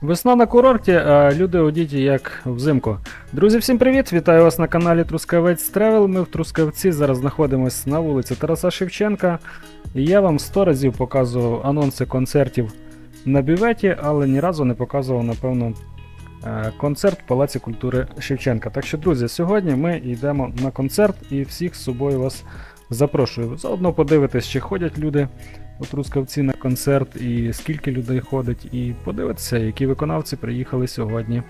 Весна на курорті, а люди одіті як взимку. Друзі, всім привіт! Вітаю вас на каналі Трускавець Тревел. Ми в Трускавці зараз знаходимося на вулиці Тараса Шевченка. І я вам сто разів показував анонси концертів на бюветі, але ні разу не показував, напевно, е, концерт в Палаці культури Шевченка. Так що, друзі, сьогодні ми йдемо на концерт і всіх з собою вас запрошую. Заодно подивитись, чи ходять люди у Трускавці на концерт, і скільки людей ходить, і подивитися, які виконавці приїхали сьогодні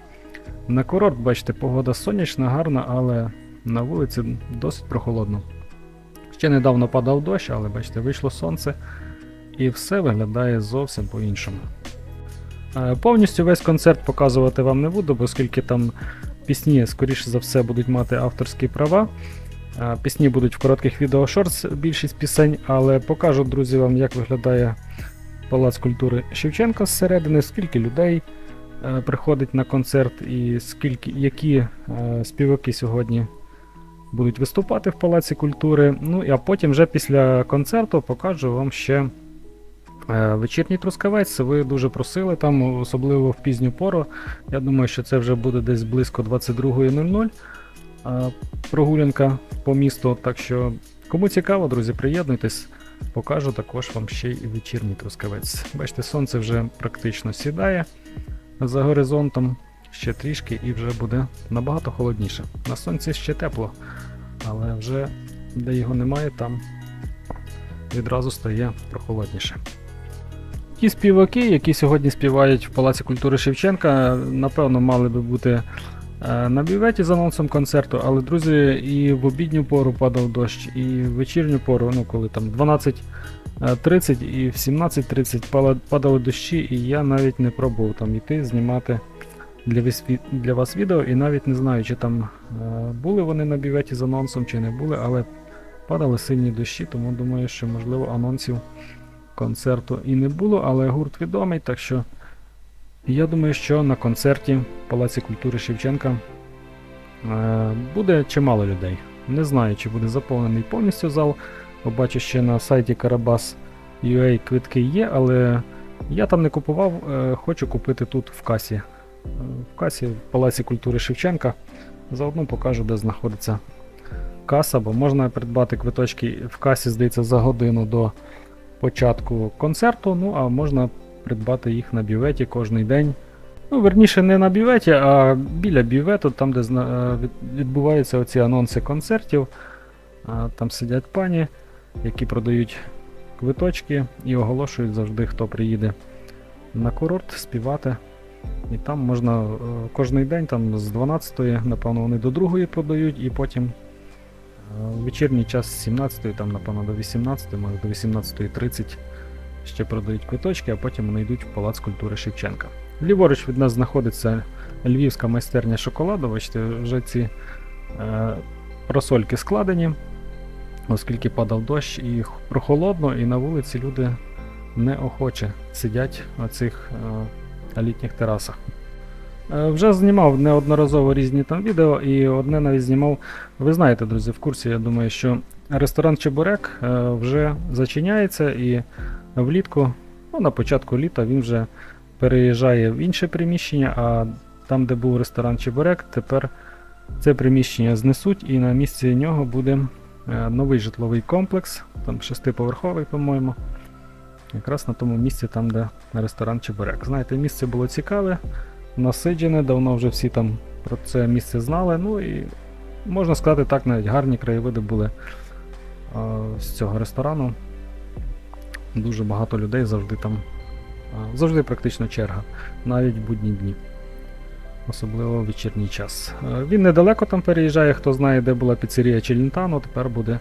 на курорт. Бачите, погода сонячна, гарна, але на вулиці досить прохолодно. Ще недавно падав дощ, але бачите, вийшло сонце, і все виглядає зовсім по-іншому. Е, Повністю весь концерт показувати вам не буду, оскільки там пісні, скоріше за все, будуть мати авторські права. Пісні будуть в коротких відео шортс, більшість пісень, але покажу, друзі, вам, як виглядає Палац культури Шевченка зсередини, скільки людей е, приходить на концерт, і скільки, які е, співаки сьогодні будуть виступати в Палаці культури. Ну а потім вже після концерту покажу вам ще е, вечірній трускавець. Ви дуже просили там, особливо в пізню пору. Я думаю, що це вже буде десь близько 22.00 е, прогулянка по місту. Так що, кому цікаво, друзі, приєднуйтесь. Покажу також вам ще й вечірній трускавець. Бачите, сонце вже практично сідає за горизонтом, ще трішки і вже буде набагато холодніше. На сонці ще тепло, але вже де його немає, там відразу стає прохолодніше. Ті співаки, які сьогодні співають в Палаці культури Шевченка, напевно, мали би бути на бюветі з анонсом концерту, але, друзі, і в обідню пору падав дощ, і в вечірню пору, ну коли там 12.30 і в 17.30 падали дощі, і я навіть не пробував там йти знімати для, ві- для вас відео, і навіть не знаю, чи там е, були вони на бюветі з анонсом, чи не були, але падали сильні дощі, тому думаю, що можливо анонсів концерту і не було, але гурт відомий, так що я думаю, що на концерті в Палаці культури Шевченка е, буде чимало людей. Не знаю, чи буде заповнений повністю зал. Побачу ще на сайті Карабас.ua квитки є, але я там не купував, е, хочу купити тут в касі. Е, В касі в Палаці культури Шевченка. Заодно покажу, де знаходиться каса, бо можна придбати квиточки в касі, здається, за годину до початку концерту, ну а можна придбати їх на бюветі кожен день. Ну, верніше, не на бюветі, а біля бювету, там, де е, відбуваються оці анонси концертів. Там сидять пані, які продають квиточки і оголошують завжди, хто приїде на курорт співати. І там можна е, кожен день, там з 12-ї, напевно, вони до 2-ї продають, і потім е, вечірній час з 17-ї, там, напевно, до 18-ї, може до 18.30 ще продають квиточки, а потім вони йдуть в Палац культури Шевченка. Ліворуч від нас знаходиться львівська майстерня шоколаду. Бачите, вже ці е, просольки складені, оскільки падав дощ і прохолодно, і на вулиці люди неохоче сидять на цих е, літніх терасах. Е, Вже знімав неодноразово різні там відео, і одне навіть знімав. Ви знаєте, друзі, в курсі, я думаю, що ресторан Чебурек е, вже зачиняється і влітку, ну, на початку літа він вже переїжджає в інше приміщення, а там, де був ресторан Чебурек, тепер це приміщення знесуть і на місці нього буде е, новий житловий комплекс, там шестиповерховий, по-моєму. Якраз на тому місці, там, де ресторан Чебурек. Знаєте, місце було цікаве, насиджене, давно вже всі там про це місце знали. Ну і можна сказати так, навіть гарні краєвиди були е, з цього ресторану. Дуже багато людей завжди там. Завжди практично черга, навіть в будні дні. Особливо в вечірній час. Він недалеко там переїжджає, хто знає, де була піцерія Челінтано, тепер буде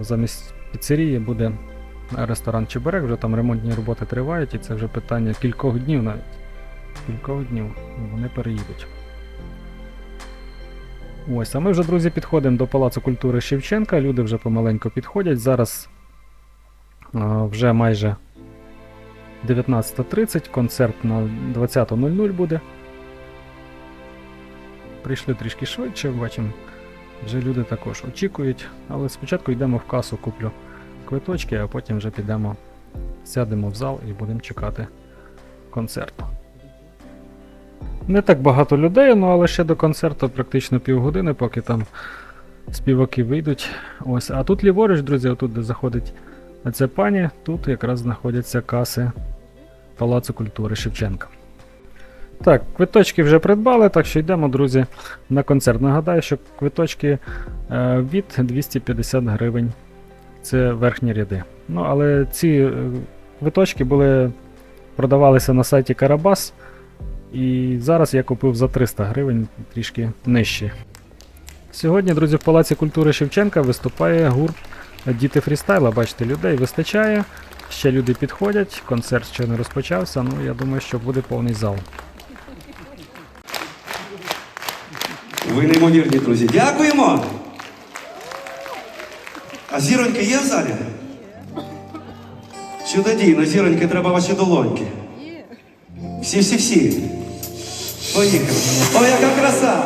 замість піцерії буде ресторан Чебурек, вже там ремонтні роботи тривають, і це вже питання кількох днів навіть. Кількох днів вони переїдуть. Ось, а ми вже, друзі, підходимо до Палацу культури Шевченка. Люди вже помаленьку підходять. Зараз вже майже 19.30, концерт на 20.00 буде. Прийшли трішки швидше, бачимо, вже люди також очікують. Але спочатку йдемо в касу, куплю квиточки, а потім вже підемо, сядемо в зал і будемо чекати концерту. Не так багато людей, ну але ще до концерту практично півгодини, поки там співаки вийдуть. Ось. А тут ліворуч, друзі, отут, де заходить ця пані, тут якраз знаходяться каси Палацу культури Шевченка. Так, квиточки вже придбали, так що йдемо, друзі, на концерт. Нагадаю, що квиточки е, від 250 гривень. Це верхні ряди. Ну, але ці е, квиточки були продавалися на сайті Карабас. І зараз я купив за 300 гривень трішки нижче. Сьогодні, друзі, в Палаці культури Шевченка виступає гурт Діти фрістайла. Бачите, людей вистачає. Ще люди підходять, концерт ще не розпочався, ну я думаю, що буде повний зал. Ви неймовірні, друзі. Дякуємо. А зіроньки є в залі? Чудодійно, зіроньки, треба ваші долоньки. Всі, всі, всі. Поїхали. О, яка краса!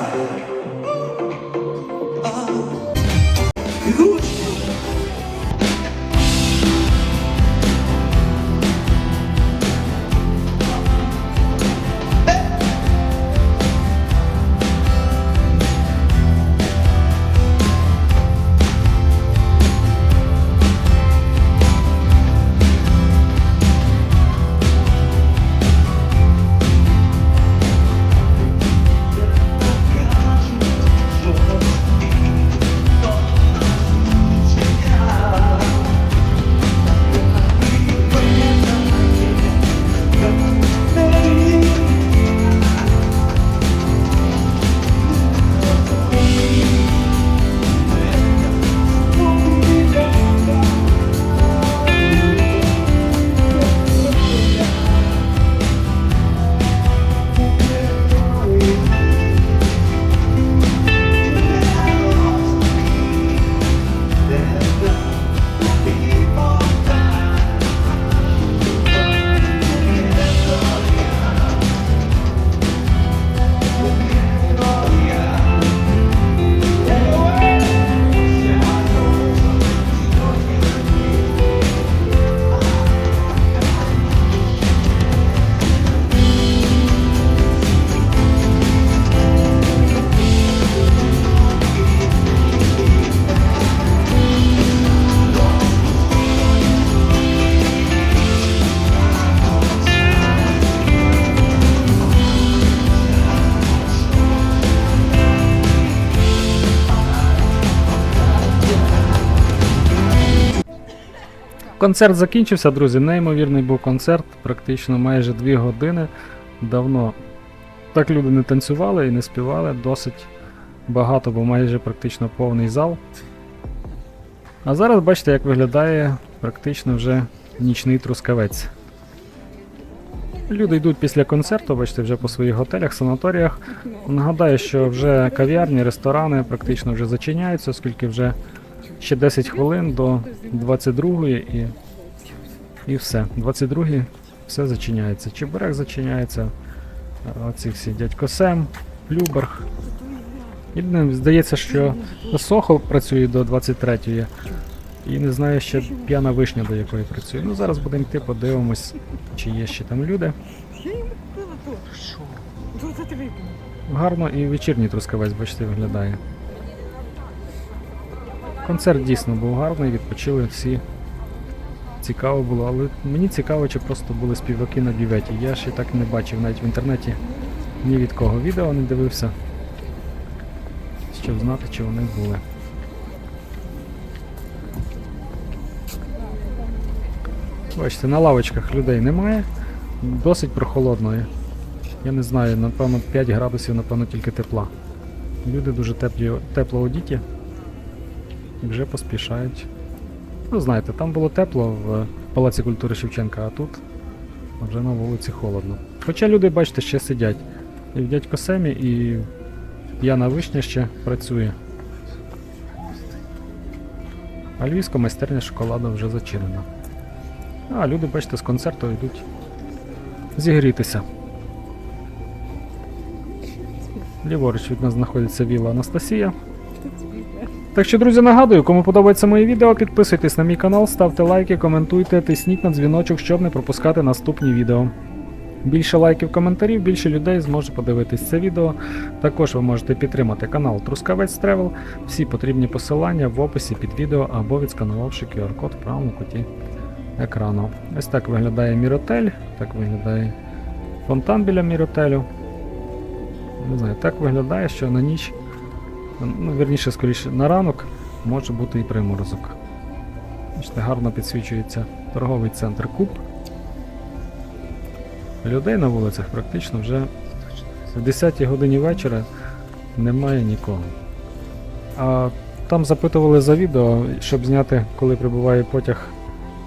Концерт закінчився, друзі. Неймовірний був концерт, практично майже 2 години. Давно так люди не танцювали і не співали, досить багато, бо майже практично повний зал. А зараз бачите, як виглядає практично вже нічний трускавець. Люди йдуть після концерту, бачите, вже по своїх готелях, санаторіях. Нагадаю, що вже кав'ярні, ресторани практично вже зачиняються, оскільки вже ще 10 хвилин до 22-ї і, і все. 22-ї все зачиняється. Чебурек зачиняється. Оці всі дядько Сем, Люберг. Єдине, здається, що Сохо працює до 23-ї. І не знаю ще п'яна вишня до якої працює. Ну зараз будемо йти, подивимось, чи є ще там люди. Гарно і вечірній трускавець, бачите, виглядає. Концерт дійсно був гарний, відпочили всі. Цікаво було, але мені цікаво, чи просто були співаки на бюветі. Я ще так не бачив навіть в інтернеті ні від кого відео не дивився. Щоб знати, чи вони були. Бачите, на лавочках людей немає. Досить прохолодно. Я не знаю, напевно 5 градусів, напевно, тільки тепла. Люди дуже теплі, тепло одіті. І вже поспішають. Ну, знаєте, там було тепло в Палаці культури Шевченка, а тут вже на вулиці холодно. Хоча люди, бачите, ще сидять. І в дядько Семі, і п'яна вишня ще працює. А львівська майстерня шоколаду вже зачинена. А люди, бачите, з концерту йдуть зігрітися. Ліворуч від нас знаходиться віла Анастасія. Так що, друзі, нагадую, кому подобається моє відео, підписуйтесь на мій канал, ставте лайки, коментуйте, тисніть на дзвіночок, щоб не пропускати наступні відео. більше лайків, коментарів, більше людей зможе подивитись це відео. Також ви можете підтримати канал Трускавець Тревел. Всі потрібні посилання в описі під відео або відсканувавши QR-код в правому куті екрану. Ось так виглядає міротель, так виглядає фонтан біля міротелю. Не знаю, так виглядає, що на ніч, ну, вірніше, скоріше, на ранок може бути і приморозок. Бачите, гарно підсвічується торговий центр Куб. Людей на вулицях практично вже в 10 годині вечора немає нікого. А там запитували за відео, щоб зняти, коли прибуває потяг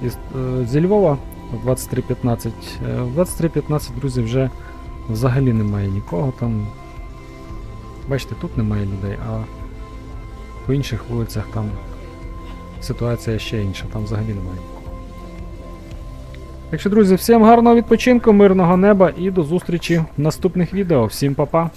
із, е, зі Львова в 23.15. Е, В 23.15, друзі, вже взагалі немає нікого там. Бачите, тут немає людей, а по інших вулицях там ситуація ще інша, там взагалі немає. Так що, друзі, всім гарного відпочинку, мирного неба і до зустрічі в наступних відео. Всім па-па!